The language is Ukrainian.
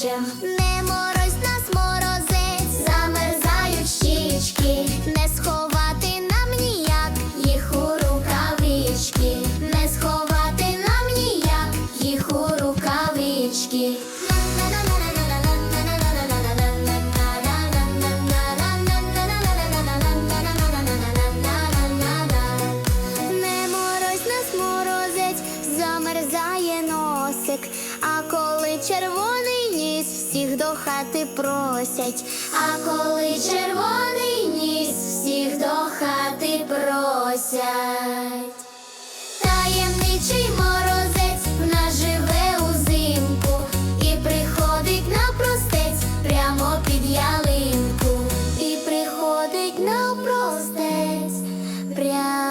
плачем, не морозь нас морозець, замерзають щічки, не сховати нам ніяк, їх у рукавички, не сховати нам ніяк, їх у рукавички. Не морозь нас морозець, замерзає носик, а коли червоний всіх до хати просять, а коли червоний ніс, всіх до хати просять. Таємничий морозець в нас живе узимку і приходить на простець прямо під ялинку, і приходить на простець прямо.